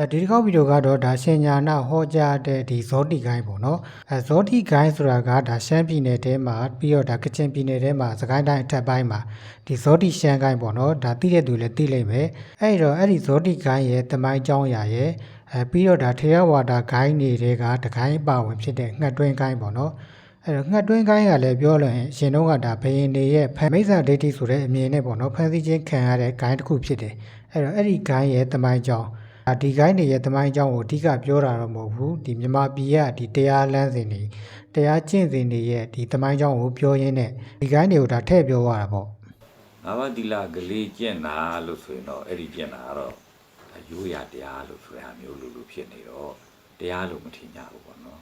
အဲဒီတစ်ခေါက်ဗီဒီယိုကတော့ဒါရှင်ညာနာဟောကြားတဲ့ဒီဇောတိကိုင်းပေါ့နော်အဲဇောတိကိုင်းဆိုတာကဒါရှမ်းပြည်နယ်ထဲမှာပြီးတော့ဒါကချင်ပြည်နယ်ထဲမှာစကိုင်းတိုင်းအထက်ပိုင်းမှာဒီဇောတိရှမ်းကိုင်းပေါ့နော်ဒါသိတဲ့သူလည်းသိလိမ့်မယ်အဲဒီတော့အဲ့ဒီဇောတိကိုင်းရဲ့တမိုင်းကြောင်းရာရဲ့အဲပြီးတော့ဒါထေရဝါဒဂိုင်းတွေကတကိုင်းပါဝင်ဖြစ်တဲ့ငှက်တွင်းကိုင်းပေါ့နော်အဲ့တော့ငှက်တွင်းကိုင်းကလည်းပြောလို့ရင်ရှင်တို့ကဒါဘယင်တွေရဲ့ဖမိတ်ဆာဒိဋ္ဌိဆိုတဲ့အမြင်နဲ့ပေါ့နော်ဖန်ဆီးခြင်းခံရတဲ့ဂိုင်းတစ်ခုဖြစ်တယ်အဲ့တော့အဲ့ဒီဂိုင်းရဲ့တမိုင်းကြောင်း ဒါဒီဂိုင်းတွေရဲ့တမိုင်းကြောင်းကိုအဓိကပြောတာတော့မဟုတ်ဘူးဒီမြမပြည်ကဒီတရားလမ်းစဉ်တွေတရားကျင့်စဉ်တွေရဲ့ဒီတမိုင်းကြောင်းကိုပြောရင်းနဲ့ဒီဂိုင်းတွေကိုဒါထည့်ပြောရတာပေါ့ငါးပါးသီလကလေးကျင့်တာလို့ဆိုရင်တော့အဲ့ဒီကျင့်တာကတော့ဒါရိုးရတရားလို့ဆိုတဲ့အမျိုးလူလူဖြစ်နေတော့တရားလို့မထင်ကြဘူးပေါ့နော်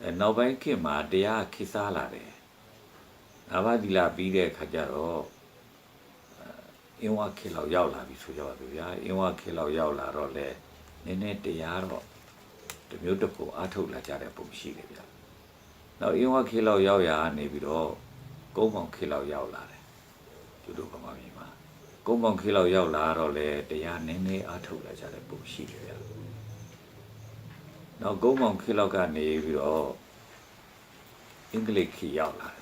အဲနောက်ပိုင်းခေတ်မှာတရားခေတ်စားလာတယ်ငါးပါးသီလပြီးတဲ့အခါကျတော့ အဲအင်းဝခေတ်လောက်ရောက်လာပြီဆိုကြပါဗျာအင်းဝခေတ်လောက်ရောက်လာတော့လေနည်းနည်းတရားတော့တစ်မျိုးတစ်ခုအားထုတ်လာကြတဲ့ပုံရှိတယ်ဗျာနောက်အင်းဝခေတ်လောက်ရောက်ရနေပြီးတော့ကုန်းပေါင်ခေတ်လောက်ရောက်လာတယ်ကျတို့ဗမာပြည်မှာကုန်းပေါင်ခေတ်လောက်ရောက်လာတော့လေတရားနည်းနည်းအားထုတ်လာကြတဲ့ပုံရှိတယ်ဗျာနောက်ကုန်းပေါင်ခေတ်လောက်ကနေပြီးတော့အင်္ဂလိပ်ခေတ်ရောက်လာတယ်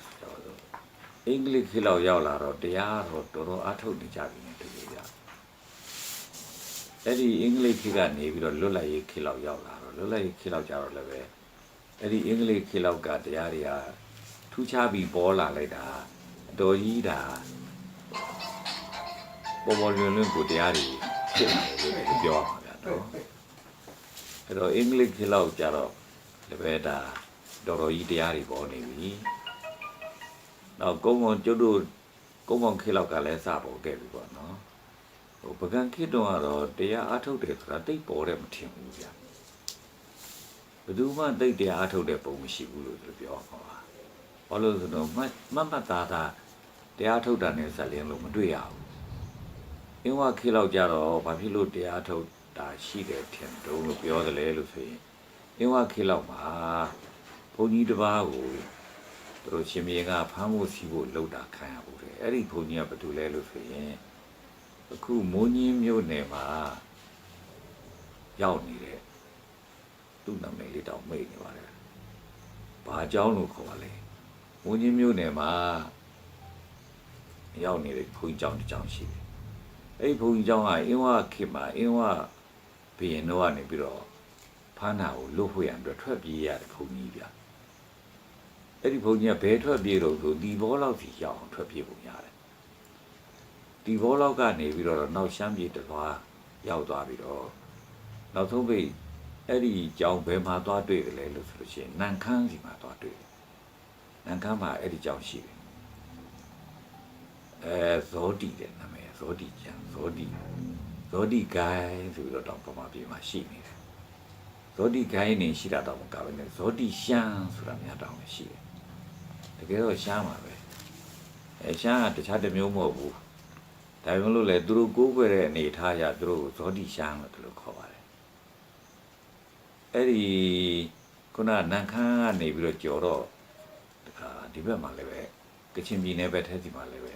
ဆိုတော့ အင်္ဂလိပ်ခေတ်လောက်ရောက်လာတော့တရားတော့တော်တော်အားထုတ်နေကြပြီနဲ့တူတယ်ဗျာအဲ့ဒီအင်္ဂလိပ်ခေတ်ကနေပြီးတော့လွတ်လပ်ရေးခေတ်လောက်ရောက်လာတော့လွတ်လပ်ရေးခေတ်လောက်ကြတော့လည်းပဲအဲ့ဒီအင်္ဂလိပ်ခေတ်လောက်ကတရားတွေကထူးခြားပြီးပေါ်လာလိုက်တာအတော်ကြီးဒါပေါ်ပေါ်လွင်လွင်ကိုတရားတွေဖြစ်လာတယ်လို့ပြောရမှာဗျာနော်အဲ့တော့အင်္ဂလိပ်ခေတ်လောက်ကြတော့လည်းပဲဒါတော်တော်ကြီးတရားတွေပေါ်နေပြီ နောက်ကုန်းကုန်းကျွတ်တို့ကုန်းကုန်းခေတ်လောက်ကလည်းစပေါ်ခဲ့ပြီပေါ့နော်ဟိုပကံခေတ်တော့ကတော့တရားအထုတ်တယ်ဆိုတာတိတ်ပေါ်တယ်မထင်ဘူးဗျာဘယ်သူမှတိတ်တရားအထုတ်တဲ့ပုံမရှိဘူးလို့သူပြောမှာပါဘာလို့လဲဆိုတော့မတ်မတ်မတ်သားသားတရားထုတ်တာနဲ့ဇက်လင်းလို့မတွေ့ရဘူးအင်းဝခေတ်လောက်ကြတော့ဘာဖြစ်လို့တရားထုတ်တာရှိတယ်ထင်တုံးလို့ပြောတယ်လေလို့ဆိုရင်အင်းဝခေတ်လောက်မှာဘုန်းကြီးတစ်ပါးကို သူတို့ရှင်မြေကဖမ်းဖို့စီးဖို့လှုပ်တာခံရဘူးတဲ့အဲ့ဒီဘုန်းကြီးကဘာတူလဲလို့ဆိုရင်အခုမိုးညင်းမြို့နယ်မှာရောက်နေတဲ့သူ့နာမည်လေးတောင်မိတ်နေပါတယ်ဘာเจ้าလို့ခေါ်ပါလဲမိုးညင်းမြို့နယ်မှာရောက်နေတဲ့ဘုန်းကြီးเจ้าတစ်เจ้าရှိတယ် အဲ့ဒီဘုန်းကြီးเจ้าကအင်းဝခေတ်မှာအင်းဝဘီရင်တော့ကနေပြီးတော့ဖမ်းတာကိုလွတ်ဖို့ရံအတွက်ထွက်ပြေးရတယ်ဘုန်းကြီးဗျ အဲ့ဒီဘုန်းကြီးကဘယ်ထွက်ပြေးတော့ဆိုဒီဘောလောက်စီရောက်အောင်ထွက်ပြေးပုံရတယ်ဒီဘောလောက်ကနေပြီးတော့နောက်ရှမ်းပြည်တစ်သွားရောက်သွားပြီးတော့နောက်ဆုံးပိတ်အဲ့ဒီကြောင်ဘယ်မှာသွားတွေ့တယ်လဲလို့ဆိုလို့ရှိရင်နန်ခမ်းစီမှာသွားတွေ့တယ်နန်ခမ်းမှာအဲ့ဒီကြောင်ရှိတယ်အဲဇောတိတဲ့နာမည်ဇောတိကျန်ဇောတိဇောတိဂိုင်းဆိုပြီးတော့တောင်ပမာပြည်မှာရှိနေတယ်ဇောတိဂိုင်းနေရှိတာတော့မကဘဲနဲ့ဇောတိရှမ်းဆိုတာများတောင်ရှိတယ် တကယ်တော့ရှားမှာပဲအဲရှားကတခြားတစ်မျိုးမဟုတ်ဘူးဒါပေမဲ့လို့လေသူတို့ကိုးကွယ်တဲ့အနေအထားအရသူတို့ဇောတိရှားလို့သူတို့ခေါ်ပါတယ်အဲ့ဒီခုနနန်ခမ်းကနေပြီးတော့ကြော်တော့ဒီဘက်မှာလည်းပဲကချင်ပြည်နယ်ဘက်ထဲဒီမှာလည်းပဲ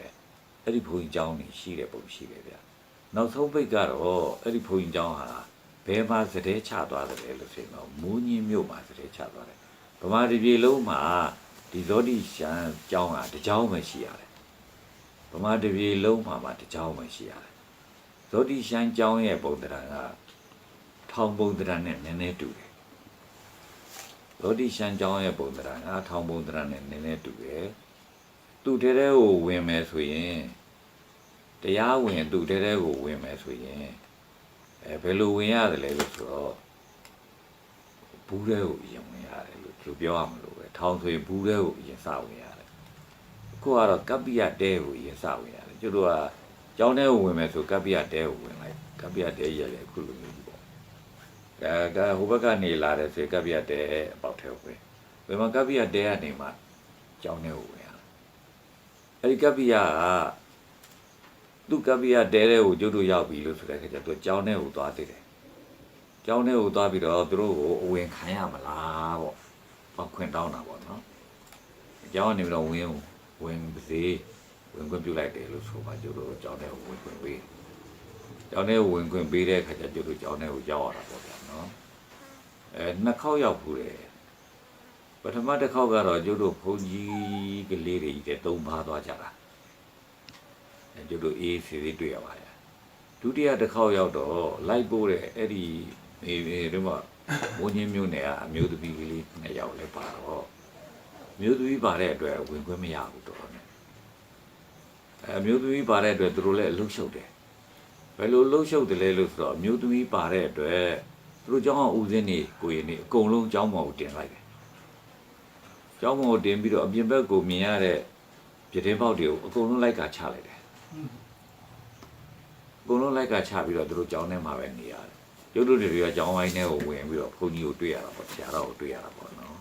အဲ့ဒီဘုံကြောင်းနေရှိတဲ့ပုံရှိတယ်ဗျနောက်ဆုံးပိတ်ကတော့အဲ့ဒီဘုံကြောင်းဟာဘယ်မှာစတဲ့ချသွားတယ်လို့ဆိုရင်တော့မူးညင်းမြို့မှာစတဲ့ချသွားတယ်ဗမာပြည်လုံးမှာ ဒီသောတိရှံကြောင်းဟာတကြောင်းပဲရှိရတယ်ဗမာတပြေလုံးမှာမှတကြောင်းပဲရှိရတယ်သောတိရှံကြောင်းရဲ့ပုံသဏ္ဍာန်ကထောင်ပုံသဏ္ဍာန်နဲ့နည်းနည်းတူတယ်သောတိရှံကြောင်းရဲ့ပုံသဏ္ဍာန်ကထောင်ပုံသဏ္ဍာန်နဲ့နည်းနည်းတူတယ်သူ့ထဲထဲကိုဝင်မယ်ဆိုရင်တရားဝင်သူ့ထဲထဲကိုဝင်မယ်ဆိုရင်အဲဘယ်လိုဝင်ရတယ်လဲဆိုတော့ဘူးတဲ့ကိုအရင်ဝင်ရတယ်လို့သူပြောရမလို့ ထောင်ဆိုရင်ဘူးတဲကိုအရင်စဝင်ရတယ်အခုကတော့ကပ္ပိယတဲကိုအရင်စဝင်ရတယ်ကျတို့ကကျောင်းထဲကိုဝင်မယ်ဆိုကပ္ပိယတဲကိုဝင်လိုက်ကပ္ပိယတဲရက်လေအခုလိုမျိုးပေါ့ဒါကဟိုဘက်ကနေလာတယ်ဆိုရင်ကပ္ပိယတဲအပေါက်ထဲဝင်ဘယ်မှာကပ္ပိယတဲကနေမှကျောင်းထဲကိုဝင်ရအဲ့ဒီကပ္ပိယကသူကပ္ပိယတဲတဲ့ကိုကျုပ်တို့ရောက်ပြီလို့ဆိုတဲ့အခါကျသူကြောင်းထဲကိုသွားသေးတယ်။ကြောင်းထဲကိုသွားပြီးတော့သူတို့ကိုအဝင်ခံရမလားပေါ့။ ပေါ့ခွင့်တောင်းတာပေါ့နော်။အကြောင်းကနေပြီးတော့ဝင်ဝင်ပါစေဝင်ခွင့်ပြုလိုက်တယ်လို့ဆိုပါကျုပ်တို့ကြောင်းထဲကိုဝင်ခွင့်ပေး။ကျောင်းထဲကိုဝင်ခွင့်ပေးတဲ့အခါကျကျတို့ကျောင်းထဲကိုရောက်ရတာပေါ့ဗျာနော်အဲနှစ်ခေါက်ရောက်ဘူးတယ်ပထမတစ်ခေါက်ကတော့ကျတို့ဘုန်းကြီးကလေးတွေကြီးတဲ့သုံးပါးသွားကြတာအဲကျတို့အေးစီလေးတွေ့ရပါရဲ့ဒုတိယတစ်ခေါက်ရောက်တော့လိုက်ပို့တဲ့အဲ့ဒီဒီဒီ မိုးညင်းမျိုးနယ်ကအမျိုးသမီးလေးနှစ်ယောက်လည်းပါတော့မျိုးသမီးပါတဲ့အတွက်ဝင်ခွင့်မရဘူးတော်တော်နဲ့အမျိုးသမီးပါတဲ့အတွက်သူတို့လည်းအလုံးရှုပ်တယ်ဘယ်လိုလှုပ်ရှုပ်တယ်လဲလို့ဆိုတော့အမျိုးသမီးပါတဲ့အတွက်သူတို့ကျောင်းအောင်ဦးစင်းနေကိုရင်နေအကုန်လုံးကျောင်းပေါ်ကိုတင်လိုက်တယ်ကျောင်းပေါ်ကိုတင်ပြီးတော့အပြင်ဘက်ကိုမြင်ရတဲ့ပြတင်းပေါက်တွေကိုအကုန်လုံးလိုက်ကချလိုက်တယ်အကုန်လုံးလိုက်ကချပြီးတော့သူတို့ကျောင်းထဲမှာပဲနေရတယ် ရုပ်တုတွေကကျောင်းဝိုင်းထဲကိုဝင်ပြီးတော့ဘုန်းကြီးကိုတွေ့ရတာပေါ့ဆရာတော်ကိုတွေ့ရတာပေါ့နော်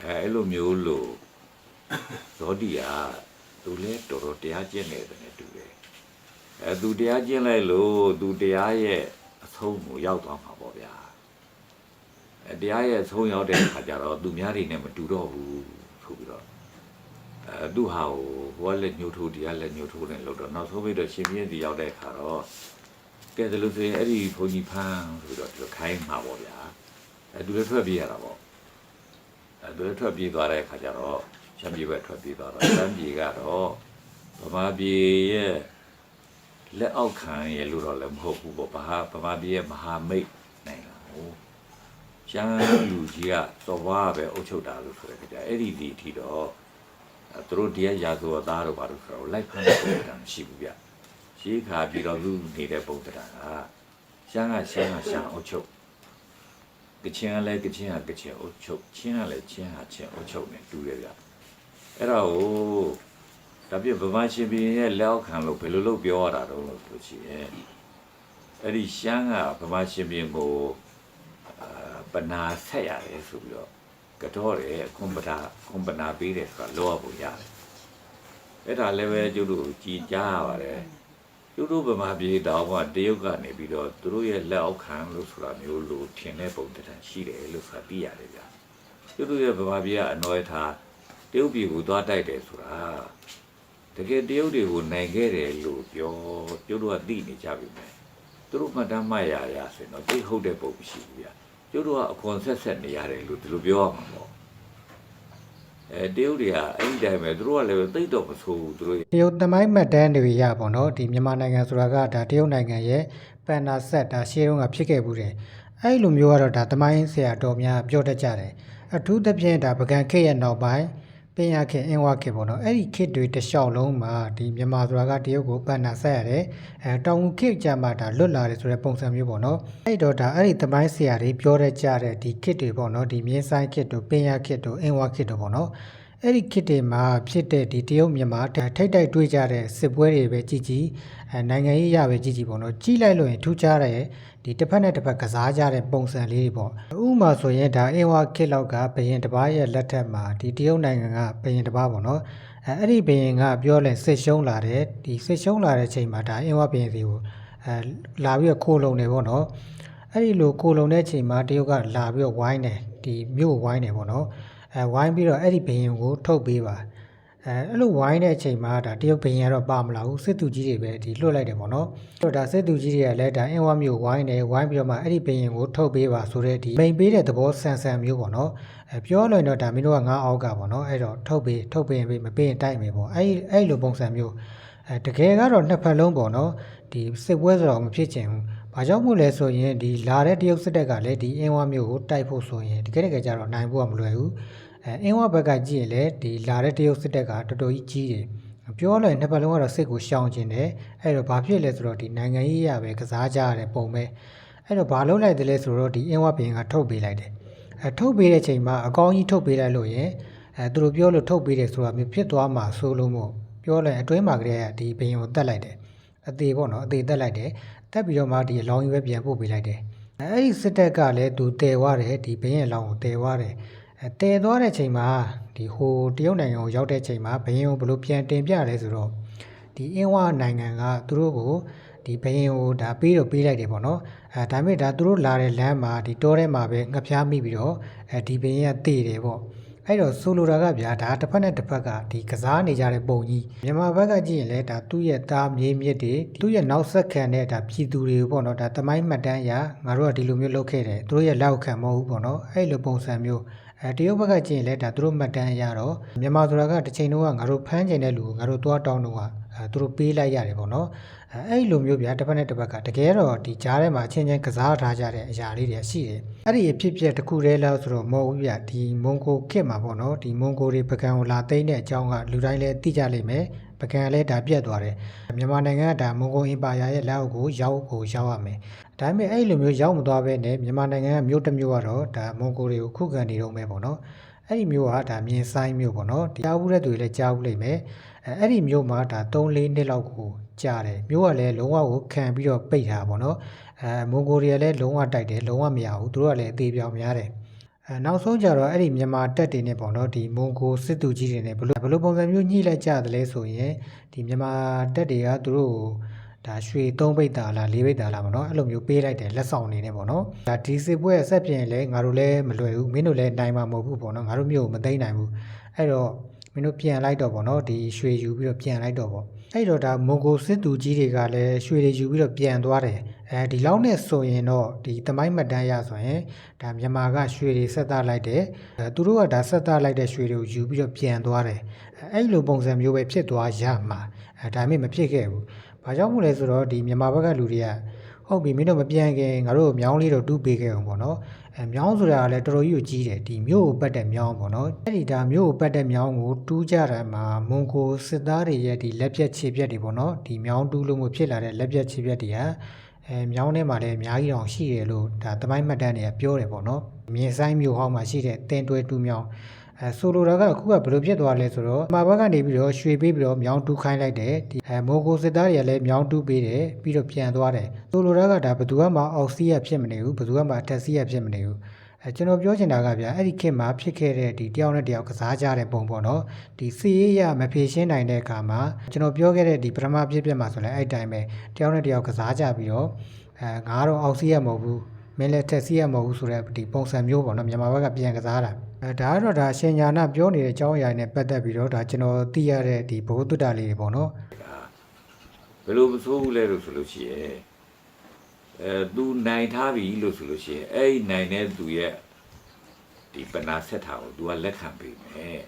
အဲအဲ့လိုမျိုးလို့ဇောတိကသူလည်းတော်တော်တရားကျင့်နေတဲ့နဲ့တူတယ်အဲသူတရားကျင့်လိုက်လို့သူတရားရဲ့အဆုံးကိုရောက်သွားမှာပေါ့ဗျာအဲတရားရဲ့အဆုံးရောက်တဲ့အခါကျတော့သူများတွေနဲ့မတူတော့ဘူးဆိုပြီးတော့အဲသူဟာကိုဟိုကလည်းညှို့ထိုးတရားလည်းညှို့ထိုးတယ်လို့တော့နောက်ဆုံးပြီးတော့ရှင်ပြင်းစီရောက်တဲ့အခါတော့ ကဲဒါလို့ဆိုရင်အဲ့ဒီဘုန်းကြီးဖန်းဆိုပြီးတော့သူခိုင်းမှာပေါ့ဗျာအဲသူလည်းထွက်ပြေးရတာပေါ့အဲသူလည်းထွက်ပြေးသွားတဲ့အခါကျတော့ရှမ်းပြည်ဘက်ထွက်ပြေးသွားတော့ရှမ်းပြည်ကတော့ဗမာပြည်ရဲ့လက်အောက်ခံရလို့တော့လည်းမဟုတ်ဘူးပေါ့ဘာဗမာပြည်ရဲ့မဟာမိတ်နိုင်တာဟိုရှမ်းလူကြီးကသောဘာပဲအုပ်ချုပ်တာလို့ဆိုရကြအဲ့ဒီဒီအထိတော့အဲသူတို့တရားရာဇဝတ်သားတို့ဘာလို့ဆိုတော့လိုက်ဖမ်းတဲ့ပုံစံမရှိဘူးဗျ ရှေးခါပြည်တော်လူနေတဲ့ပုံစံကရှမ်းကရှမ်းကရှမ်းအုပ်ချုပ်ကချင်ကလည်းကချင်ကကချင်အုပ်ချုပ်ချင်းကလည်းချင်းဟာချင်းအုပ်ချုပ်နေတူတယ်ဗျအဲ့တော့ဟိုဒါပြဗမာရှင်ဘုရင်ရဲ့လက်အောက်ခံလို့ဘယ်လိုလုပ်ပြောရတာတော့လို့ဆိုချင်ရင်အဲ့ဒီရှမ်းကဗမာရှင်ဘုရင်ကိုအာပနာဆက်ရတယ်ဆိုပြီးတော့ကတော့တယ်ကွန်ပတာကွန်ပနာပေးတယ်ဆိုတာလောရဖို့ရတယ်အဲ့ဒါလည်းပဲကျုပ်တို့ကြည်ကြားရပါတယ် ကျုပ်တို့ဗမာပြည်တောင်ကတရုတ်ကနေပြီးတော့သူတို့ရဲ့လက်အောက်ခံလို့ဆိုတာမျိုးလို့ထင်တဲ့ပုံတန်ရှိတယ်လို့ဆိုတာသိရတယ်ဗျာကျုပ်တို့ရဲ့ဗမာပြည်ကအနော်ရထားတရုတ်ပြည်ကိုသွားတိုက်တယ်ဆိုတာတကယ်တရုတ်တွေကိုနိုင်ခဲ့တယ်လို့ပြောကျုပ်တို့ကသိနေကြပြီမယ်သူတို့မှတ်တမ်းမှတ်ရရဆိုရင်တော့သိဟုတ်တဲ့ပုံမရှိဘူးဗျကျုပ်တို့ကအခွန်ဆက်ဆက်နေရတယ်လို့ဒီလိုပြောရမှာပေါ့ အဲတရုတ်တွေကအဲ့ဒီတိုင်းပဲသူတို့ကလည်းသိတော့မဆိုးဘူးသူတို့တရုတ်သမိုင်းမှတ်တမ်းတွေရပေါ့နော်ဒီမြန်မာနိုင်ငံဆိုတာကဒါတရုတ်နိုင်ငံရဲ့ပန်နာဆက်ဒါရှေးတုန်းကဖြစ်ခဲ့ဘူးတယ်အဲ့လိုမျိုးကတော့ဒါသမိုင်းဆရာတော်များပြောတတ်ကြတယ်အထူးသဖြင့်ဒါပကံခေတ်ရဲ့နောက်ပိုင်း ပင်ရခေတ်အင်းဝခေတ်ပေါ့နော်အဲ့ဒီခေတ်တွေတစ်လျှောက်လုံးမှာဒီမြန်မာဆိုတာကတရုတ်ကိုပန်နာဆက်ရတယ်အဲတောင်ငူခေတ်ကြမှာဒါလွတ်လာတယ်ဆိုတဲ့ပုံစံမျိုးပေါ့နော်အဲ့တော့ဒါအဲ့ဒီသမိုင်းဆရာတွေပြောတတ်ကြတဲ့ဒီခေတ်တွေပေါ့နော်ဒီမြင်းဆိုင်ခေတ်တို့ပင်ရခေတ်တို့အင်းဝခေတ်တို့ပေါ့နော်အဲ့ဒီခေတ်တွေမှာဖြစ်တဲ့ဒီတရုတ်မြန်မာထိတ်တိုက်တွေ့ကြတဲ့စစ်ပွဲတွေပဲကြည်ကြည်အဲနိုင်ငံရေးရပဲကြည်ကြည်ပေါ့နော်ကြီးလိုက်လို့ရင်ထူးခြားတဲ့ ဒီတစ်ဖက်နဲ့တစ်ဖက်ကစားကြတဲ့ပုံစံလေးတွေပေါ့ဥပမာဆိုရင်ဒါအင်းဝါခေတ်လောက်ကဘရင်တစ်ပါးရဲ့လက်ထက်မှာဒီတရုတ်နိုင်ငံကဘရင်တစ်ပါးပေါ့နော်အဲအဲ့ဒီဘရင်ကပြောလဲစစ်ရှုံးလာတဲ့ဒီစစ်ရှုံးလာတဲ့ချိန်မှာဒါအင်းဝါဘရင်စီကိုအဲလာပြီးတော့ခိုးလုံနေပေါ့နော်အဲ့ဒီလိုကိုလုံတဲ့ချိန်မှာတရုတ်ကလာပြီးတော့ဝိုင်းတယ်ဒီမြို့ဝိုင်းတယ်ပေါ့နော်အဲဝိုင်းပြီးတော့အဲ့ဒီဘယင်ကိုထုတ်ပေးပါ အဲအဲ့လိုဝိုင်းတဲ့အချိန်မှာဒါတရုတ်ဘယင်ကတော့ပါမလာဘူးစစ်သူကြီးတွေပဲဒီလွတ်လိုက်တယ်ပေါ့နော်အဲ့တော့ဒါစစ်သူကြီးတွေကလည်းဒါအင်းဝမြို့ဝိုင်းတယ်ဝိုင်းပြီးတော့မှအဲ့ဒီဘယင်ကိုထုတ်ပေးပါဆိုတဲ့ဒီမိန်ပေးတဲ့သဘောဆန်ဆန်မျိုးပေါ့နော်အဲပြောလို့ရင်တော့ဒါမင်းတို့ကငါအောက်ကပေါ့နော်အဲ့တော့ထုတ်ပေးထုတ်ပေးရင်ပေးမပေးရင်တိုက်မယ်ပေါ့အဲ့ဒီအဲ့လိုပုံစံမျိုးအဲတကယ်ကတော့နှစ်ဖက်လုံးပေါ့နော်ဒီစစ်ပွဲဆိုတော့မဖြစ်ချင်ဘူး။ဘာကြောင့်မို့လဲဆိုရင်ဒီလာတဲ့တရုတ်စစ်တပ်ကလည်းဒီအင်းဝမျိုးကိုတိုက်ဖို့ဆိုရင်တကယ်တကယ်ကျတော့နိုင်ဖို့ကမလွယ်ဘူး။ အဲအင်းဝဘက်ကကြည့်ရင်လည်းဒီလာတဲ့တရုတ်စစ်တပ်ကတော်တော်ကြီးကြီးတယ်။ပြောလို့ရင်နှစ်ဖက်လုံးကတော့စစ်ကိုရှောင်ကျင်တယ်။အဲ့တော့ဘာဖြစ်လဲဆိုတော့ဒီနိုင်ငံရေးရပဲကစားကြရတဲ့ပုံပဲ။အဲ့တော့ဘာလုပ်လိုက်တယ်လဲဆိုတော့ဒီအင်းဝဘင်ကထုတ်ပေးလိုက်တယ်။အဲထုတ်ပေးတဲ့ချိန်မှာအကောင်းကြီးထုတ်ပေးလိုက်လို့ရင်အဲသူတို့ပြောလို့ထုတ်ပေးတယ်ဆိုတာမျိုးဖြစ်သွားမှာဆိုလို့မို့ပြောလိုက်အတွင်းမှာကလေးကဒီဘယင်ကိုတက်လိုက်တယ်အသေးပေါ့နော်အသေးတက်လိုက်တယ်တက်ပြီးတော့မှဒီအလောင်းကြီးပဲပြန်ပို့ပေးလိုက်တယ်အဲ့ဒီစစ်တပ်ကလည်းသူတည်သွားတယ်ဒီဘယင်အလောင်းကိုတည်သွားတယ်အဲ တည်သွားတဲ့ချိန်မှာဒီဟိုတရုတ်နိုင်ငံကိုရောက်တဲ့ချိန်မှာဘယင်ကိုဘယ်လိုပြန်တင်ပြလဲဆိုတော့ဒီအင်းဝနိုင်ငံကသူတို့ကိုဒီဘယင်ကိုဒါပေးတော့ပေးလိုက်တယ်ပေါ့နော်အဲဒါပေမဲ့ဒါသူတို့လာတဲ့လမ်းမှာဒီတောထဲမှာပဲငှက်ဖျားမိပြီးတော့အဲဒီဘယင်ကတည်တယ်ပေါ့အဲ့တော့ဆိုလိုတာကဗျာဒါတစ်ဖက်နဲ့တစ်ဖက်ကဒီကစားနေကြတဲ့ပုံကြီးမြန်မာဘက်ကကြည့်ရင်လည်းဒါသူ့ရဲ့သားမြေးမြစ်တွေသူ့ရဲ့နောက်ဆက်ခံတဲ့ဒါပြည်သူတွေပေါ့နော်ဒါတမိုင်းမှတ်တမ်းအရငါတို့ကဒီလိုမျိုးလုပ်ခဲ့တယ်သူတို့ရဲ့လက်အောက်ခံမဟုတ်ဘူးပေါ့နော်အဲ့လိုပုံစံမျိုး အဲတရုတ်ဘက်ကကြည့်ရင်လည်းဒါသူတို့မှတ်တမ်းအရတော့မြန်မာဆိုတာကတစ်ချိန်လုံးကငါတို့ဖမ်းကျင်တဲ့လူကိုငါတို့သွားတောင်းတော့ကအဲသူတို့ပေးလိုက်ရတယ်ပေါ့နော်အဲအဲ့လိုမျိုးဗျာတစ်ဖက်နဲ့တစ်ဖက်ကတကယ်တော့ဒီကြားထဲမှာအချင်းချင်းကစားထားကြတဲ့အရာလေးတွေရှိတယ်အဲ့ဒီအဖြစ်ပြက်တစ်ခုတည်းလားဆိုတော့မဟုတ်ဘူးဗျာဒီမွန်ဂိုခေတ်မှာပေါ့နော်ဒီမွန်ဂိုတွေပကံကိုလာသိမ်းတဲ့အကြောင်းကလူတိုင်းလည်းသိကြလိမ့်မယ်ပကံလည်းဒါပြတ်သွားတယ်မြန်မာနိုင်ငံကဒါမွန်ဂိုအင်ပါယာရဲ့လက်အောက်ကိုရောက်ကိုရောက်ရမယ် ဒါပေမဲ့အဲ့လိုမျိုးရောက်မသွားဘဲနဲ့မြန်မာနိုင်ငံကမြို့တစ်မြို့ကတော့ဒါမွန်ဂိုတွေကိုခုခံနေတော့မယ်ပေါ့နော်အဲ့ဒီမျိုးကဒါမြင်းဆိုင်မျိုးပေါ့နော်တရားဦးတဲ့သူတွေလည်းကြားဦးလိမ့်မယ်အဲအဲ့ဒီမျိုးမှာဒါ3-4နှစ်လောက်ကိုကြားတယ်မျိုးကလည်းလုံးဝကိုခံပြီးတော့ပိတ်ထားပါပေါ့နော်အဲမွန်ဂိုရီးယားလည်းလုံးဝတိုက်တယ်လုံးဝမရဘူးသူတို့ကလည်းအသေးပြောင်များတယ်အဲနောက်ဆုံးကြတော့အဲ့ဒီမြန်မာတက်တွေနဲ့ပေါ့နော်ဒီမွန်ဂိုစစ်သူကြီးတွေနဲ့ဘလို့ဘလို့ပုံစံမျိုးညှိလိုက်ကြတယ်လဲဆိုရင်ဒီမြန်မာတက်တွေကသူတို့ကို ဒါရွှေ3ပိတ်တာလား4ပိတ်တာလားပေါ့နော်အဲ့လိုမျိုးပေးလိုက်တယ်လက်ဆောင်အနေနဲ့ပေါ့နော်ဒါဒီစစ်ပွဲအဆက်ပြင်လဲငါတို့လည်းမလွယ်ဘူးမင်းတို့လည်းနိုင်မှာမဟုတ်ဘူးပေါ့နော်ငါတို့မျိုးကိုမသိမ့်နိုင်ဘူးအဲ့တော့မင်းတို့ပြန်လိုက်တော့ပေါ့နော်ဒီရွှေယူပြီးတော့ပြန်လိုက်တော့ပေါ့အဲ့တော့ဒါမွန်ဂိုစစ်သူကြီးတွေကလည်းရွှေတွေယူပြီးတော့ပြန်သွားတယ်အဲဒီလောက်နဲ့ဆိုရင်တော့ဒီတမိုင်းမတန်းရဆိုရင်ဒါမြန်မာကရွှေတွေဆက်သားလိုက်တယ်အဲသူတို့ကဒါဆက်သားလိုက်တဲ့ရွှေတွေကိုယူပြီးတော့ပြန်သွားတယ်အဲအဲ့လိုပုံစံမျိုးပဲဖြစ်သွားရမှာအဲဒါပေမဲ့မဖြစ်ခဲ့ဘူး။ ဘာကြောင့်မို့လဲဆိုတော့ဒီမြန်မာဘက်ကလူတွေကဟုတ်ပြီမင်းတို့မပြန်ခင်ငါတို့မြောင်းလေးတော့တူးပေးခဲ့အောင်ပေါ့နော်။အဲမြောင်းဆိုတာကလည်းတော်တော်ကြီးကိုကြီးတယ်ဒီမြို့ကိုပတ်တဲ့မြောင်းပေါ့နော်။အဲ့ဒီဒါမြို့ကိုပတ်တဲ့မြောင်းကိုတူးကြတာမှာမွန်ကိုစစ်သားတွေရဲ့ဒီလက်ပြက်ခြေပြက်တွေပေါ့နော်။ဒီမြောင်းတူးလို့မို့ဖြစ်လာတဲ့လက်ပြက်ခြေပြက်တွေကအဲမြောင်းထဲမှာလည်းအများကြီးတောင်ရှိတယ်လို့ဒါသမိုင်းမှတ်တမ်းတွေကပြောတယ်ပေါ့နော်။မြင်းဆိုင်မြို့ဟောင်းမှာရှိတဲ့တင်တွဲတူးမြောင်း အဲဆိုလိုတာကအခုကဘယ်လိုဖြစ်သွားလဲဆိုတော့မှာဘက်ကနေပြီးတော့ရွှေပေးပြီးတော့မြောင်းတူးခိုင်းလိုက်တယ်ဒီအဲမိုကိုစစ်သားတွေကလည်းမြောင်းတူးပေးတယ်ပြီးတော့ပြန်သွားတယ်ဆိုလိုတာကဒါဘယ်သူမှအောက်စီးရဖြစ်မနေဘူးဘယ်သူမှတက်စီးရဖြစ်မနေဘူးအဲကျွန်တော်ပြောချင်တာကဗျာအဲ့ဒီခေတ်မှာဖြစ်ခဲ့တဲ့ဒီတယောက်နဲ့တယောက်ကစားကြတဲ့ပုံပေါ့နော်ဒီစီရေးရမဖြေရှင်းနိုင်တဲ့အခါမှာကျွန်တော်ပြောခဲ့တဲ့ဒီပထမဖြစ်ဖြစ်မှာဆိုလည်းအဲ့တိုင်းပဲတယောက်နဲ့တယောက်ကစားကြပြီးတော့အဲငါကတော့အောက်စီးရမဟုတ်ဘူးမင်းလည်းတက်စီရမဟုတ်ဘူးဆိုတဲ့ဒီပုံစံမျိုးပေါ့နော်မြန်မာဘက်ကပြန်ကစားတာ အဲဒါကတော့ဒါအရှင်ညာနာပြောနေတဲ့အကြောင်းအရာတွေနဲ့ပတ်သက်ပြီးတော့ဒါကျွန်တော်သိရတဲ့ဒီဘုဟုတ္တလေးတွေပေါ့နော်ဘယ်လိုမဆိုးဘူးလဲလို့ဆိုလို့ရှိရင်အဲသူနိုင်ထားပြီလို့ဆိုလို့ရှိရင်အဲ့ဒီနိုင်တဲ့သူရဲ့ဒီပနာဆက်တာကို तू ကလက်ခံပေးမယ်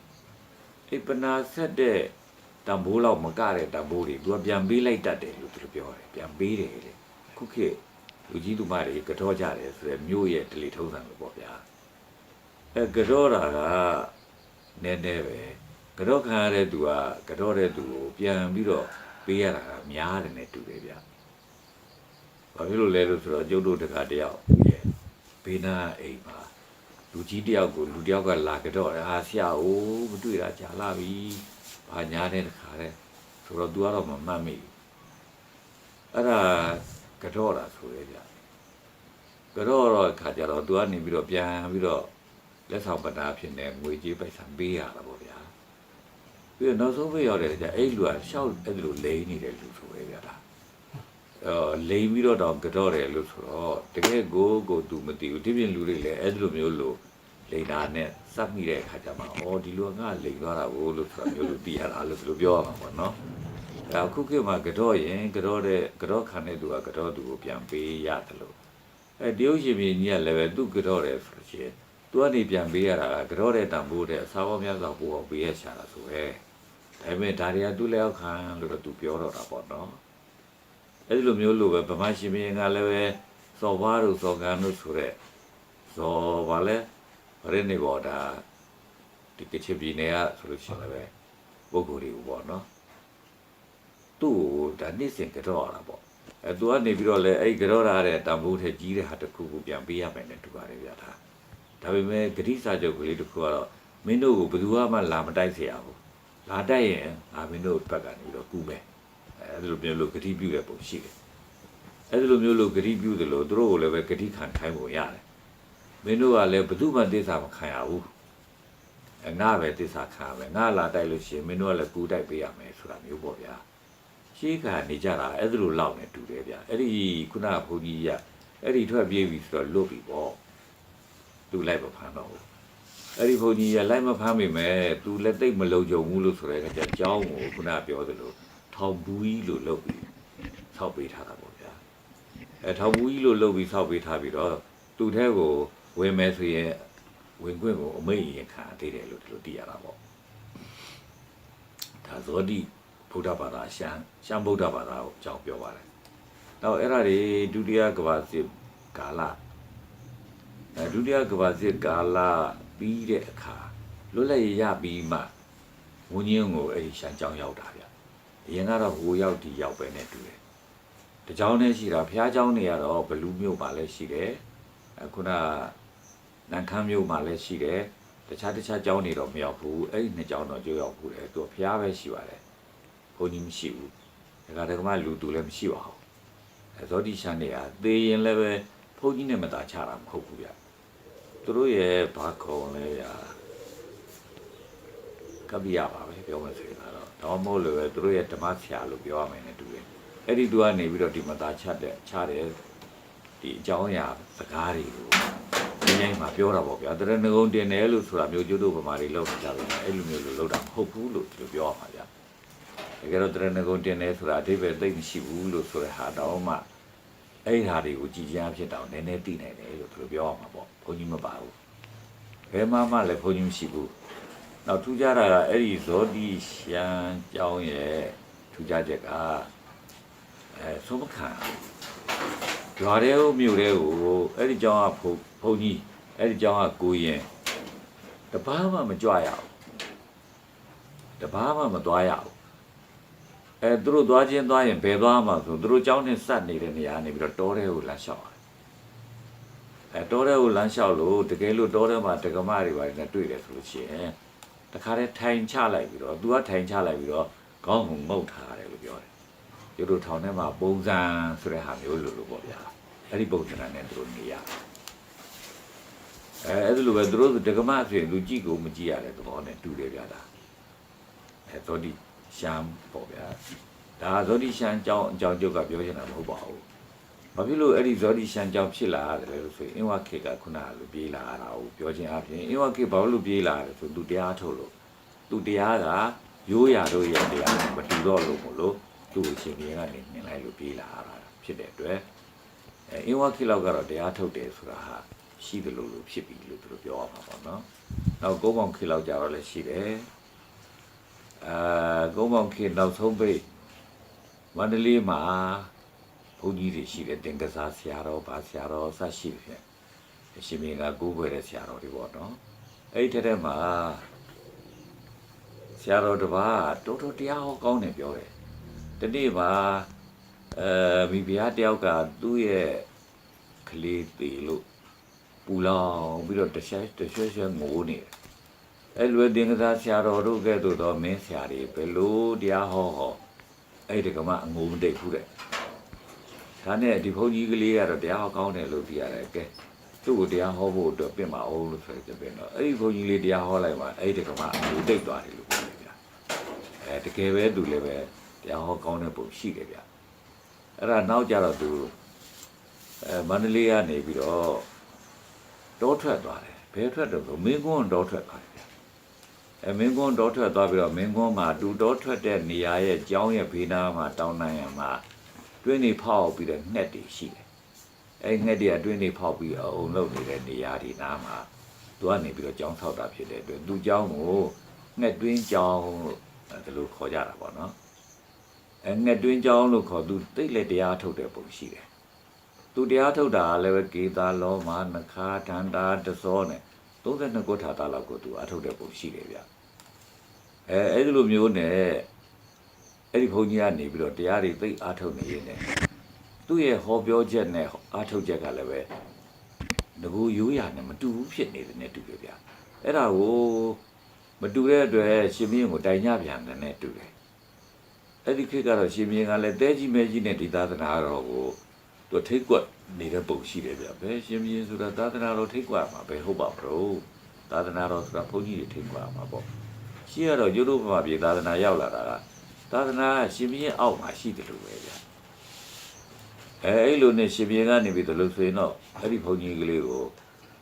အဲ့ပနာဆက်တဲ့တံပိုးလောက်မကတဲ့တံပိုးတွေ तू ကပြန်ပေးလိုက်တတ်တယ်လို့သူတို့ပြောတယ်ပြန်ပေးတယ်လေခုခေတ်လူကြီးသူမတွေကတော့ကြတယ်ဆိုရယ်မြို့ရဲ့ဒလီထုံးစံလို့ပေါ့ဗျာ အဲကတော့တာကနည်းနည်းပဲကတော့ခံရတဲ့သူကကတော့တဲ့သူကိုပြန်ပြီးတော့ပေးရတာကများတယ်နဲ့တူတယ်ဗျဘာဖြစ်လို့လဲလို့ဆိုတော့ကျုပ်တို့တခါတယောက်ရဲ့ဘေးနာအိမ်မှာလူကြီးတယောက်ကိုလူတယောက်ကလာကတော့တယ်ဟာဆရာအိုးမတွေ့တာကြာလာပြီဘာညာတဲ့တခါတဲ့ဆိုတော့ तू ကတော့မမှတ်မိဘူးအဲ့ဒါကတော့တာဆိုရကြကတော့တော့ခါကြတော့ तू ကနေပြီးတော့ပြန်ပြီးတော့ လက်ဆောင်ပနာဖြစ်နေငွေကြေးပိုက်ဆံပေးရတာပေါ့ဗျာပြီးတော့နောက်ဆုံးပြရောက်တယ်ကြအဲ့လူကရှောက်အဲ့လိုလိမ့်နေတဲ့လူဆိုပဲဗျာလားအော်လိမ့်ပြီးတော့တော့ကတော့တယ်လို့ဆိုတော့တကယ်ကိုကို तू မသိဘူးဒီပြင်လူတွေလည်းအဲ့လိုမျိုးလို့လိမ့်တာနဲ့စပ်မိတဲ့အခါကျမှအော်ဒီလူကငါလိမ့်သွားတာကိုလို့ဆိုတာမျိုးလို့သိရတာလို့ဒီလိုပြောရမှာပေါ့နော်အခုခေတ်မှာကတော့ရင်ကတော့တဲ့ကတော့ခံတဲ့သူကကတော့သူကိုပြန်ပေးရတယ်လို့အဲတရုတ်ရှင်ပြည်ကြီးကလည်းပဲသူကတော့တယ်ဆိုလို့ရှိရင် သူကနေပြန်ပေးရတာကကတော့တဲ့တန်ဖိုးတဲ့အစားပေါင်းများစွာပို့အောင်ပေးရချတာဆိုပဲဒါပေမဲ့ဒါတွေကသူ့လက်အောက်ခံလို့တော့သူပြောတော့တာပေါ့နော်အဲဒီလိုမျိုးလို့ပဲဗမာရှင်ပြည်ကလည်းပဲစော်ဘာတို့စော်ကန်တို့ဆိုတဲ့ဇော်ဘာလဲရင်းနေပေါ်ဒါဒီကချင်ပြည်နယ်ကဆိုလို့ရှိရင်လည်းပဲပုဂ္ဂိုလ်တွေပေါ့နော်သူ့ကိုဒါနေ့စဉ်ကြောက်ရတာပေါ့အဲသူကနေပြီးတော့လဲအဲ့ကြောက်ရတဲ့တံပိုးထဲကြီးတဲ့ဟာတစ်ခုကိုပြန်ပေးရမယ်နဲ့တူပါတယ်ဗျာဒါ ဒါပေမဲ့ဂတိစာချုပ်ကလေးတစ်ခုကတော့မင်းတို့ကိုဘယ်သူမှလာမတိုက်เสียဘူးလာတိုက်ရင်ငါမင်းတို့ဘက်ကနေပြီးတော့ကူမယ်အဲဒါလိုမျိုးလို့ဂတိပြုတဲ့ပုံရှိတယ်အဲဒါလိုမျိုးလို့ဂတိပြုတယ်လို့သူတို့ကိုလည်းပဲဂတိခံခိုင်းပုံရတယ်မင်းတို့ကလည်းဘယ်သူမှတိစာမခံရဘူးအဲငါပဲတိစာခံရမယ်ငါလာတိုက်လို့ရှိရင်မင်းတို့ကလည်းကူတိုက်ပေးရမယ်ဆိုတာမျိုးပေါ့ဗျာ ရှေးကနေကြတာအဲ့ဒါလိုလောက်နေတူတယ်ဗျအဲ့ဒီခုနကဘုန်းကြီးကအဲ့ဒီထွက်ပြေးပြီဆိုတော့လွတ်ပြီပေါ့ သူလိုက်မဖမ်းတော့ဘူးအဲ့ဒီဘုန်းကြီးရလိုက်မဖမ်းမိမယ်သူလက်သိပ်မလုံခြုံဘူးလို့ဆိုတဲ့အခါကျအကြောင်းကိုခုနပြောသလိုထောင်ဘူးကြီးလို့လုပ်ပြီးဆောက်ပေးထားတာပေါ့ဗျာအဲထောင်ဘူးကြီးလို့လုပ်ပြီးဆောက်ပေးထားပြီးတော့သူထဲကိုဝင်မယ်ဆိုရင်ဝင်ခွင့်ကိုအမိန့်ရင်ခံသေးတယ်လို့ဒီလိုသိရတာပေါ့ဒါဇောတိဗုဒ္ဓဘာသာရှမ်းရှမ်းဗုဒ္ဓဘာသာကိုအကြောင်းပြောပါတယ်တော့အဲ့ဒါတွေဒုတိယကမ္ဘာစစ်ကာလအဲ ဒုတိယကမ္ဘာစစ်ကာလပြီးတဲ့အခါလွတ်လပ်ရေးရပြီးမှဝင်းချင်းကိုအဲ့ဒီရှမ်းကြောင်းရောက်တာဗျအရင်ကတော့ဟိုရောက်ဒီရောက်ပဲနဲ့တူတယ်တကြောင်းနဲ့ရှိတာဖះเจ้าနေရတော့ဘလူးမြို့မှာလည်းရှိတယ်အခုနနန်ခမ်းမြို့မှာလည်းရှိတယ်တခြားတခြားเจ้าနေတော့မရောက်ဘူးအဲ့ဒီနှစ်เจ้าတော့ကြိုးရောက်ဘူးတယ်သူကဖះပဲရှိပါတယ်ဘုန်းကြီးမရှိဘူးဒါကတကမှလူသူလည်းမရှိပါဘူးအဲဇောတိရှမ်းတွေကသေရင်လည်းပဲဘုန်းကြီးနဲ့မตาချတာမဟုတ်ဘူးဗျ သူတို့ရဲ့ဘာခုံလဲရာကပ္ပိယပါပဲပြောမှဆိုရင်တော့တော့မဟုတ်လို့ပဲသူတို့ရဲ့ဓမ္မဆရာလို့ပြောရမယ်နဲ့တူတယ်အဲ့ဒီသူကနေပြီးတော့ဒီမသားချက်တဲ့ချတယ်ဒီအကြောင်းအရာစကားတွေကိုဒီနေ့မှာပြောတာပေါ့ဗျာတရဏဂုံတင်တယ်လို့ဆိုတာမျိုးကျုပ်တို့ဗမာတွေလောက်ကြတယ်အဲ့လိုမျိုးလို့လောက်တာမဟုတ်ဘူးလို့ဒီလိုပြောရမှာဗျာတကယ်တော့တရဏဂုံတင်တယ်ဆိုတာအဓိပ္ပာယ်သိမ့်မရှိဘူးလို့ဆိုတဲ့ဟာတော့မှ အဲ့ဒီဟာတွေကိုကြည်ကြမ်းဖြစ်တော့နည်းနည်းသိနိုင်တယ်လို့သူတို့ပြောရမှာပေါ့ဘုန်းကြီးမပါဘူးဘယ်မှမှလည်းဘုန်းကြီးမရှိဘူး။နောက်ထူးခြားတာကအဲ့ဒီဇောတိရှမ်းကျောင်းရဲ့ထူးခြားချက်ကအဲသုံးမခံရွာတဲ့မြို့တဲ့ကိုအဲ့ဒီကျောင်းကဘုန်းဘုန်းကြီးအဲ့ဒီကျောင်းကကိုရင်တပားမှမကြွရဘူး။တပားမှမသွားရဘူး။ အဲသူတို့သွားချင်းသွားရင်ဘယ်သွားမှာဆိုသူတို့ကျောင်းနဲ့စက်နေတဲ့နေရာနေပြီးတော့တောထဲကိုလမ်းလျှောက်ရတယ်အဲတောထဲကိုလမ်းလျှောက်လို့တကယ်လို့တောထဲမှာတက္ကမတွေပါနေတွေ့တယ်ဆိုလို့ရှိရင်တခါတည်းထိုင်ချလိုက်ပြီးတော့သူကထိုင်ချလိုက်ပြီးတော့ခေါင်းကိုငုတ်ထားတယ်လို့ပြောတယ်။သူတို့ထောင်ထဲမှာပုံစံဆိုတဲ့ဟာမျိုးလို့လို့ပေါ့ဗျာ။အဲ့ဒီပုံစံနဲ့သူတို့နေရတယ်။အဲအဲ့ဒါလိုပဲသူတို့တက္ကမဆိုရင်လူကြည့်ကိုမကြည့်ရတဲ့သဘောနဲ့တူတယ်ဗျာဒါ။အဲသောတိ ရှမ်းပေါ့ဗျာ။ဒါသောတိရှမ်းအကြောင်းအကြောင်းကျုပ်ကပြောချင်တာမဟုတ်ပါဘူး။ဘာဖြစ်လို့အဲ့ဒီဇောတိရှမ်းကြောင့်ဖြစ်လာရတယ်လဲလို့ဆိုရင်အင်းဝခေတ်ကခုနကလိုပြေးလာရတာကိုပြောခြင်းအပြင်အင်းဝခေတ်ဘာလို့ပြေးလာရတယ်ဆိုသူတရားထုတ်လို့သူတရားကရိုးရာတို့ရဲ့တရားနဲ့မတူတော့လို့မလို့သူ့ကိုရှင်ပြေကနေမြင်လိုက်လို့ပြေးလာရတာဖြစ်တဲ့အတွက်အဲအင်းဝခေတ်လောက်ကတော့တရားထုတ်တယ်ဆိုတာဟာရှိတယ်လို့လို့ဖြစ်ပြီလို့သူတို့ပြောရမှာပေါ့နော်။နောက်ကုန်းပေါင်ခေတ်လောက်ကြတော့လည်းရှိတယ်။ အာကုန်းပေါင်ခေတ်နောက်ဆုံးပိတ်မန္တလေးမှာဘုန်းကြီးတွေရှိတယ်တင်ကစားဆရာတော်ဗာဆရာတော်ဆက်ရှိတယ်အရှင်မင်းကကိုးကွယ်တဲ့ဆရာတော်တွေပေါ့နော်အဲ့ဒီထက်ထဲမှာဆရာတော်တစ်ပါးတော်တော်တရားဟောကောင်းတယ်ပြောတယ်ဒီနေ့မှာအဲမိဖုရားတယောက်ကသူ့ရဲ့ကလေးသေးလို့ပူလောင်ပြီးတော့တခြားတရွှဲရွှဲငိုးနေတယ် အဲ့လိုတင်ကစားဆရာတော်တို့ကဲ့သို့တော့မင်းဆရာတွေဘယ်လိုတရားဟောဟောအဲ့ဒီကမှအငိုမတိတ်ဘူးတဲ့ဒါနဲ့ဒီဘုန်းကြီးကလေးကတော့တရားဟောကောင်းတယ်လို့ပြရတယ်ကဲသူ့ကိုတရားဟောဖို့အတွက်ပြင်ပါအောင်လို့ဆိုကြပြင်တော့အဲ့ဒီဘုန်းကြီးလေးတရားဟောလိုက်မှအဲ့ဒီကမှလူတိတ်သွားတယ်လို့ပြောတယ်ဗျာအဲတကယ်ပဲသူလည်းပဲတရားဟောကောင်းတဲ့ပုံရှိတယ်ဗျာအဲ့ဒါနောက်ကြတော့သူအဲမန္တလေးကနေပြီးတော့တောထွက်သွားတယ်ဘယ်ထွက်တော့ဆိုမင်းကွန်းတောထွက်သွားတယ်ဗျာ အဲမင်းကွန်းတောထွက်သွားပြီးတော့မင်းကွန်းမှာတူတောထွက်တဲ့နေရာရဲ့ကျောင်းရဲ့ဘေးနားမှာတောင်းနိုင်ရမှာတွင်းနေဖောက်ပြီးတော့ငှက်တွေရှိတယ်။အဲငှက်တွေကတွင်းနေဖောက်ပြီးအုံလုံးနေတဲ့နေရာဒီနားမှာသူကနေပြီးတော့ကြောင်းဆောက်တာဖြစ်တဲ့အတွက်သူကြောင်းကိုငှက်တွင်းကြောင်းလို့အဲဒါလိုခေါ်ကြတာပေါ့နော်။အဲငှက်တွင်းကြောင်းလို့ခေါ်သူတိတ်လက်တရားထုတ်တဲ့ပုံရှိတယ်။သူတရားထုတ်တာကလည်းပဲကေတာလောမနခာဒန္တာတစောနဲ့32ခုထာတာလောက်ကိုသူအထုတ်တဲ့ပုံရှိတယ်ဗျ။ အဲအဲ့ဒီလိုမျိုးနဲ့အဲ့ဒီဘုန်းကြီးကနေပြီးတော့တရားတွေသိအားထုတ်နေရင်းနဲ့သူ့ရဲ့ဟောပြောချက်နဲ့အားထုတ်ချက်ကလည်းပဲငကူရိုးရာနဲ့မတူဘူးဖြစ်နေတယ်နဲ့တူတယ်ဗျအဲ့ဒါကိုမတူတဲ့အတွက်ရှင်မင်းကိုတိုင်ညပြန်တယ်နဲ့တူတယ်အဲ့ဒီခေတ်ကတော့ရှင်မင်းကလည်းတဲကြီးမဲကြီးနဲ့ဒီသာသနာတော်ကိုသူထိတ်ကွက်နေတဲ့ပုံရှိတယ်ဗျဘယ်ရှင်မင်းဆိုတာသာသနာတော်ထိတ်ကွက်မှာပဲဟုတ်ပါမလို့သာသနာတော်ဆိုတာဘုန်းကြီးတွေထိတ်ကွက်မှာပေါ့ ရှိရတော့ယူရိုပမာပြည်သာသနာရောက်လာတာကသာသနာကရှင်ဘုရင်အောက်မှာရှိတယ်လို့ပဲဗျာအဲအဲ့လိုနဲ့ရှင်ဘုရင်ကနေပြီးတော့လို့ဆိုရင်တော့အဲ့ဒီဘုန်းကြီးကလေးကို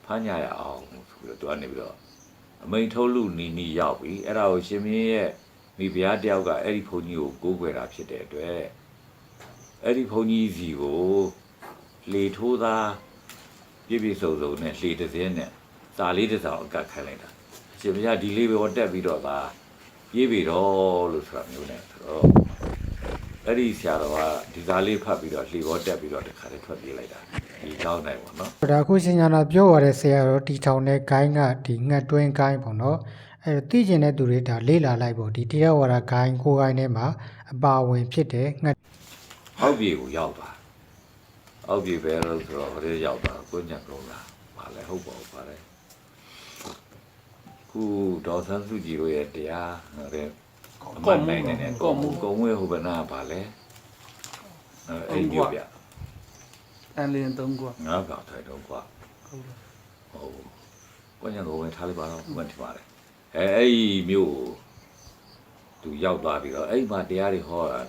ဖမ်းညရအောင်ဆိုပြီးတော့သူကနေပြီးတော့အမိန်ထုတ်လူနီနီရောက်ပြီအဲ့ဒါကိုရှင်မင်းရဲ့မိဖုရားတယောက်ကအဲ့ဒီဘုန်းကြီးကိုကိုးကွယ်တာဖြစ်တဲ့အတွက်အဲ့ဒီဘုန်းကြီးစီကိုလေထိုးသားပြည့်ပြည့်စုံစုံနဲ့လေတစ်စင်းနဲ့စာလေးတစ်စောင်အကတ်ခိုင်းလိုက်တာ ရှင်မင်းကဒီလေးပဲဟောတက်ပြီးတော့သာပြေးပြီတော့လို့ဆိုတာမျိုးနဲ့ဆိုတော့အဲ့ဒီဆရာတော်ကဒီစာလေးဖတ်ပြီးတော့လေဘောတက်ပြီးတော့တခါလေးထွက်ပြေးလိုက်တာဒီကောင်းနိုင်ပါတော့ဒါအခုရှင်ညာနာပြောရတဲ့ဆရာတော်တီထောင်တဲ့ဂိုင်းကဒီငှက်တွင်းဂိုင်းပေါ့နော်အဲသိကျင်တဲ့သူတွေဒါလေ့လာလိုက်ပေါ့ဒီတရားဝါဒဂိုင်းကိုဂိုင်းထဲမှာအပါဝင်ဖြစ်တဲ့ငှက်အောက်ပြေကိုရောက်သွားအောက်ပြေပဲလို့ဆိုတော့ဟိုရောက်သွားကိုညံကုန်းလာပါလဲဟုတ်ပါဘူးပါလဲ ခုဒေါ်ဆန်းစုကြည်တို့ရဲ့တရားတဲ့ကောမနိုင်နေကောမှုကုံဝဲဟိုဘနာပါလဲအဲအဲ့ဒီပြအန်လင်းသုံးကွာငါးကောင်ထိုင်တော့ကွာဟုတ်လားဟုတ်ကိုညံကုန်းဝင်ထားလိုက်ပါတော့မှတ်ထပါလေအဲအဲ့ဒီမြို့သူရောက်သွားပြီးတော့အဲ့ဒီမှာတရားတွေဟောတာ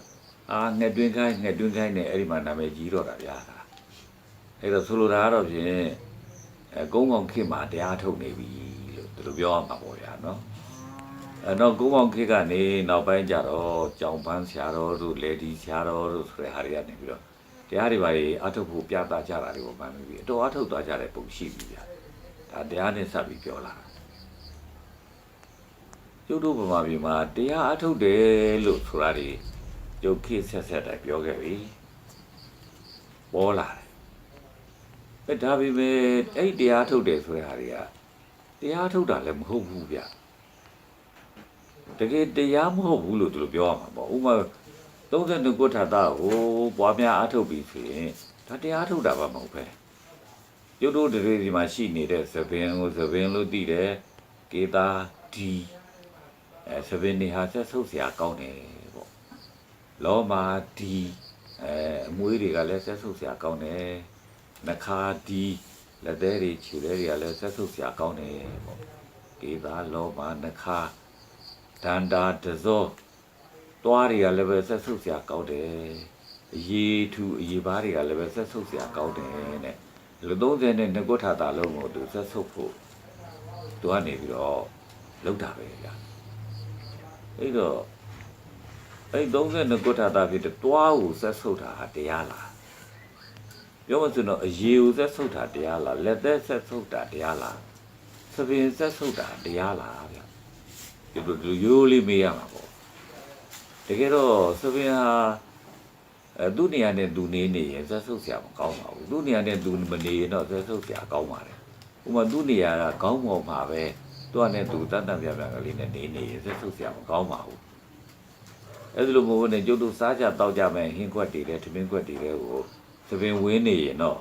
အာငှက်တွင်းခိုင်းငှက်တွင်းခိုင်းနဲ့အဲ့ဒီမှာနာမည်ကြီးတော့တာဗျာအဲ့တော့ဆိုလိုတာကတော့ဖြင့်အဲကုန်းကောင်ခေတ်မှာတရားထုတ်နေပြီ လို့သူတို့ပြောရမှာပေါ့ဗျာနော်အဲတော့ကုန်းကောင်ခေတ်ကနေနောက်ပိုင်းကျတော့ကြောင်ပန်းဆရာတော်တို့လေဒီဆရာတော်တို့ဆိုတဲ့ဟာတွေကနေပြီးတော့တရားတွေပါလေအထုတ်ဖို့ပြသကြတာတွေကိုမှန်ပြီအတော်အထုတ်သွားကြတဲ့ပုံရှိပြီဗျာဒါတရားနဲ့စပ်ပြီးပြောလာတာကျုပ်တို့ဗမာပြည်မှာတရားအထုတ်တယ်လို့ဆိုတာတွေကျုပ်ခေတ်ဆက်ဆက်တိုင်းပြောခဲ့ပြီပေါ်လာတယ်အဲဒါပေမဲ့အဲ့ဒီတရားထုတ်တယ်ဆိုတဲ့ဟာတွေက တရားထုတ်တာလည်းမဟုတ်ဘူးဗျတကယ်တရားမဟုတ်ဘူးလို့သူတို့ပြောရမှာပေါ့ဥပမာ32ကုဋ္ဌာတကိုပွားများအားထုတ်ပြီးဆိုရင်ဒါတရားထုတ်တာပါမဟုတ်ပဲရုပ်တို့တွေဒီမှာရှိနေတဲ့သဘင်ကိုသဘင်လို့သိတယ်ကေတာဒီအဲသဘင်နေဟာဆက်ဆုပ်စရာကောင်းတယ်ပေါ့လောမာဒီအဲအမွေးတွေကလည်းဆက်ဆုပ်စရာကောင်းတယ်နှခါဒီ လက်သေးတွေခြေသေးတွေကလည်းဆက်ဆုပ်စရာကောင်းတယ်ပေါ့ကေသာလောဘနှခါဒန္တာတဇောတွားတွေကလည်းပဲဆက်ဆုပ်စရာကောင်းတယ်အရေးထူအရေးပါးတွေကလည်းပဲဆက်ဆုပ်စရာကောင်းတယ်တဲ့လူ30နဲ့ငကုထာတာလုံးကိုသူဆက်ဆုပ်ဖို့သူကနေပြီးတော့လောက်တာပဲဗျာအဲ့တော့အဲ့30ကုထာတာဖြစ်တဲ့တွားကိုဆက်ဆုပ်တာဟာတရားလား ပြောမစင်တော့အရေကိုဆက်ဆုပ်တာတရားလားလက်သက်ဆက်ဆုပ်တာတရားလားသပင်ဆက်ဆုပ်တာတရားလားဗျဒီလိုဒီလိုရိုးလေးမေးရမှာပေါ့တကယ်တော့သပင်ဟာအဲသူ့နေရာနဲ့သူနေနေရင်ဆက်ဆုပ်စရာမကောင်းပါဘူးသူ့နေရာနဲ့သူမနေရင်တော့ဆက်ဆုပ်စရာကောင်းပါတယ်ဥပမာသူ့နေရာကကောင်းပေါ်မှာပဲသူကနဲ့သူတတ်တတ်ပြပြကလေးနဲ့နေနေရင်ဆက်ဆုပ်စရာမကောင်းပါဘူးအဲ့ဒါလိုမဟုတ်နဲ့ကျုပ်တို့စားကြတောက်ကြမယ်ဟင်းခွက်တွေနဲ့ထမင်းခွက်တွေလည်းကိုသ ပင်ဝင်းနေရင်တော့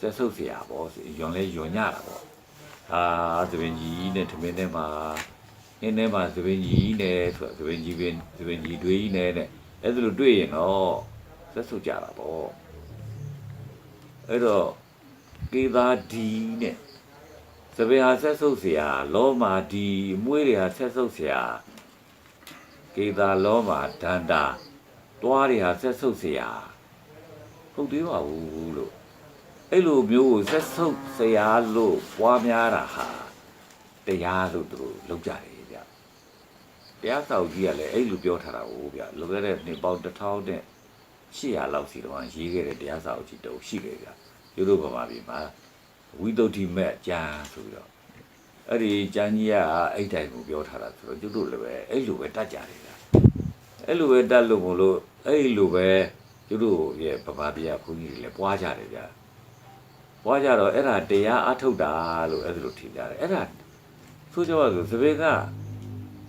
ဆက်ဆုပ်เสียပေါ့ယွန်လဲယွန်ညတာပေါ့အာသပင်ကြီးနဲ့ထမင်းထဲမှာနင်းထဲမှာသပင်ကြီးနဲ့ဆိုသပင်ကြီးပင်သပင်ကြီးတွေးကြီးနဲ့တဲ့အဲ့ဒါလိုတွေ့ရင်တော့ဆက်ဆုပ်ကြတာပေါ့အဲ့တော့ကေသာဒီနဲ့သပင်ဟာဆက်ဆုပ်เสียလောမာဒီအမွေးတွေဟာဆက်ဆုပ်เสียကေသာလောမာဒန္တာတွားတွေဟာဆက်ဆုပ်เสีย ဟုတ်သေးပါဘူးလို့အဲ့လိုမျိုးကိုဆက်ဆုပ်ဆရာလို့ပွားများတာဟာတရားလို့သူတို့လောက်ကြတယ်ဗျတရားစာအုပ်ကြီးကလည်းအဲ့လိုပြောထားတာဟိုဗျလွန်ခဲ့တဲ့နှစ်ပေါင်းတစ်ထောင်နဲ့800လောက်စီတော့ရေးခဲ့တဲ့တရားစာအုပ်ကြီးတုံးရှိတယ်ဗျရုပ်တို့ဗမာပြည်မှာဝိသုဒ္ဓိမဲ့ကျမ်းဆိုပြီးတော့အဲ့ဒီကျမ်းကြီးကအဲ့တိုင်းကိုပြောထားတာဆိုတော့ကျုပ်တို့လည်းပဲအဲ့လိုပဲတတ်ကြတယ်ဗျအဲ့လိုပဲတတ်လို့မလို့အဲ့လိုပဲ သူတို့ရဲ့ဗမာပြည်ကဘုန်းကြီးတွေလည်းပွားကြတယ်ဗျာပွားကြတော့အဲ့ဒါတရားအထုတ်တာလို့အဲ့ဒါလိုထင်ကြတယ်အဲ့ဒါဆိုကြပါစို့သပင်က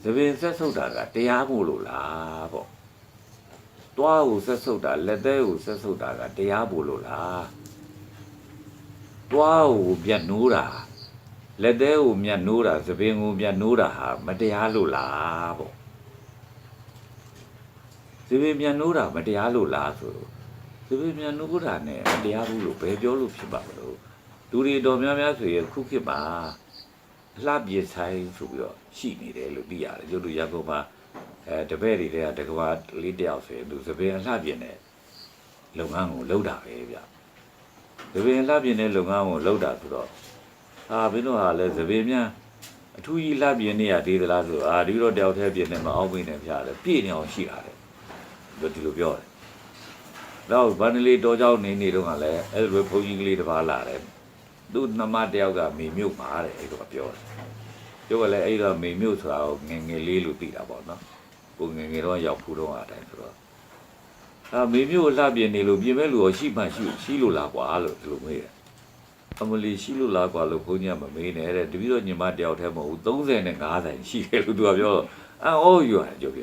သပင်ဆက်ဆုပ်တာကတရားမို့လို့လားပေါ့တွားကိုဆက်ဆုပ်တာလက်သေးကိုဆက်ဆုပ်တာကတရားမို့လို့လားတွားကိုပြတ်နိုးတာလက်သေးကိုမြတ်နိုးတာသပင်ကိုမြတ်နိုးတာဟာမတရားလို့လားပေါ့ သဘေမြန်နိုးတာမတရားလို့လားဆိုတော့သဘေမြန်နိုးတာနဲ့မတရားဘူးလို့ဘယ်ပြောလို့ဖြစ်ပါမလို့လူတွေတော်များများဆိုရင်ခုခေတ်မှာအလှပြေဆိုင်ဆိုပြီးတော့ရှိနေတယ်လို့သိရတယ်ရုပ်လူရကုန်းမှာအဲတပည့်တွေကတကဘာလေးတယောက်ဆိုရင်သူသဘေအလှပြင်းတဲ့လုပ်ငန်းကိုလုပ်တာပဲဗျသဘေအလှပြင်းတဲ့လုပ်ငန်းကိုလုပ်တာဆိုတော့ဟာဘင်းတို့ဟာလဲသဘေမြန်အထူးကြီးလှပြင်းနေရသေးသလားဆိုအာဒီတော့တယောက်တည်းပြင်းနေမှာအောက်ပိနေဖျားတယ်ပြည့်နေအောင်ရှိတာတယ် ဒီလိုပြောတယ်တော့ဗန္ဒလေးတော်ကြောင်းနေနေတော့ကလည်းအဲ့လိုဘုန်းကြီးကလေးတစ်ပါးလာတယ်သူ့နှမတယောက်ကမေမြုပ်ပါတဲ့အဲ့လိုပြောတယ်ပြောကလည်းအဲ့တော့မေမြုပ်ဆိုတာကိုငယ်ငယ်လေးလို့သိတာပေါ့နော်ကိုငယ်ငယ်တော့ရောက်ဖူးတော့အတိုင်းဆိုတော့အာမေမြုပ်လှပြင်းနေလို့ပြင်မဲ့လူရောရှိမှရှိရှိလို့လားကွာလို့ဒီလိုမေးတယ်အမလီရှိလို့လားကွာလို့ဘုန်းကြီးကမမေးနဲ့တဲ့တပည့်တော်ညီမတယောက်တည်းမဟုတ်ဘူး30နဲ့50ရှိတယ်လို့သူကပြောတော့အော်ယူရတယ်ကြုတ်ပြ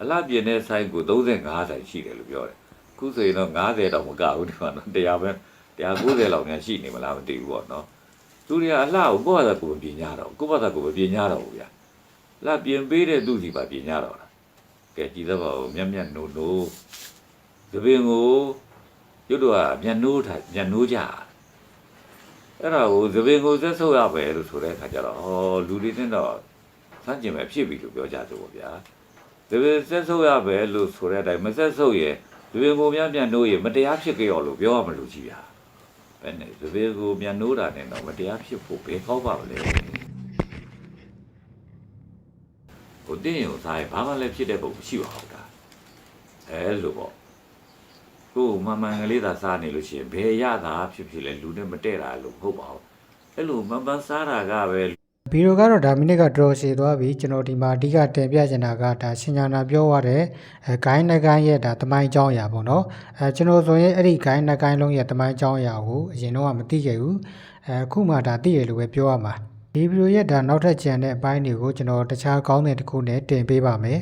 အလှပြင်းတဲ့ဆိုင်ကို35ရှိတယ်လို့ပြောတယ်ခုဆိုရင်တော့90တော့မကဘူးဒီမှာတော့တရားပဲ190လောက်များရှိနေမလားမသိဘူးပေါ့နော်သူတွေကအလှကိုကိုယ့်ဘာသာကိုယ်မပြင်ကြတော့ကိုယ့်ဘာသာကိုယ်မပြင်ကြတော့ဘူးဗျာလှပြင်ပေးတဲ့သူစီပါပြင်ကြတော့လားကဲကြည်သဘောမြက်မြက်နိုးနိုးတပင်ကိုရွတ်တော့မြက်နိုးထားမြက်နိုးကြအဲ့ဒါကိုသပင်ကိုသက်ဆုပ်ရပဲလို့ဆိုတဲ့အခါကျတော့ဟောလူတွေတင်းတော့စမ်းကျင်ပဲဖြစ်ပြီလို့ပြောကြဆိုပေါ့ဗျာ သပင်သက်ဆုပ်ရပဲလို့ဆိုတဲ့အတိုင်းမသက်ဆုပ်ရဲ့သပင်ကိုများပြန်နိုးရင်မတရားဖြစ်ကြရောလို့ပြောရမလို့ကြီးဗျာဘယ်နဲ့သပင်ကိုပြန်နိုးတာနဲ့တော့မတရားဖြစ်ဖို့ဘယ်ကောက်ပါမလဲဟိုတင်းရုံစားရင်ဘာမှလည်းဖြစ်တဲ့ပုံမရှိပါဘူးဒါအဲလိုပေါ့ကိုယ်မန်မှန်ကလေးသာစားနေလို့ရှိရင်ဘယ်ရတာဖြစ်ဖြစ်လဲလူနဲ့မတည့်တာလို့မဟုတ်ပါဘူးအဲ့လိုမန်မှန်စားတာကပဲ ဗီဒီယိုကတော့ဒါမိနစ်ကတော်တော်ရှည်သွားပြီကျွန်တော်ဒီမှာအဓိကတင်ပြချင်တာကဒါရှင်ညာနာပြောရတဲ့အဲဂိုင်းနှကိုင်းရဲ့ဒါတမိုင်းကြောင်းအရာပေါ့နော်အဲကျွန်တော်ဆိုရင်အဲ့ဒီဂိုင်းနှကိုင်းလုံးရဲ့တမိုင်းကြောင်းအရာကိုအရင်တော့မသိခဲ့ဘူးအဲအခုမှဒါသိရလို့ပဲပြောရမှာဒီဗီဒီယိုရဲ့ဒါနောက်ထပ်ကြံတဲ့အပိုင်းတွေကိုကျွန်တော်တခြားကောင်းတဲ့တစ်ခုနဲ့တင်ပေးပါမယ်